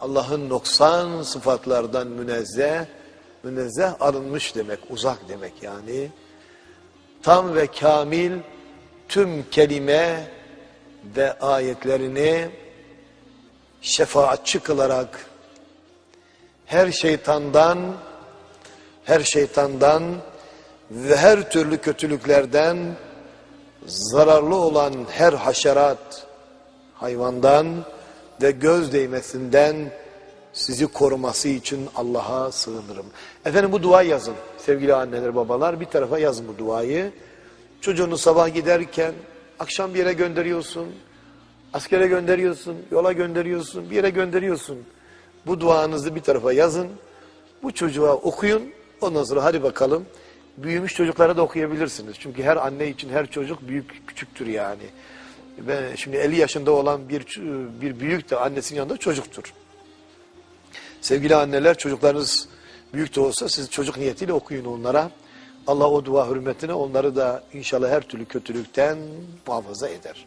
Allah'ın noksan sıfatlardan münezzeh, münezzeh arınmış demek, uzak demek yani. Tam ve kamil tüm kelime ve ayetlerini şefaatçi kılarak her şeytandan her şeytandan ve her türlü kötülüklerden zararlı olan her haşerat hayvandan ve göz değmesinden sizi koruması için Allah'a sığınırım. Efendim bu duayı yazın sevgili anneler babalar bir tarafa yazın bu duayı. Çocuğunu sabah giderken akşam bir yere gönderiyorsun. Askere gönderiyorsun, yola gönderiyorsun, bir yere gönderiyorsun. Bu duanızı bir tarafa yazın. Bu çocuğa okuyun. Ondan sonra hadi bakalım. Büyümüş çocuklara da okuyabilirsiniz. Çünkü her anne için her çocuk büyük küçüktür yani. Ben şimdi 50 yaşında olan bir bir büyük de annesinin yanında çocuktur. Sevgili anneler çocuklarınız büyük de olsa siz çocuk niyetiyle okuyun onlara. Allah o dua hürmetine onları da inşallah her türlü kötülükten muhafaza eder.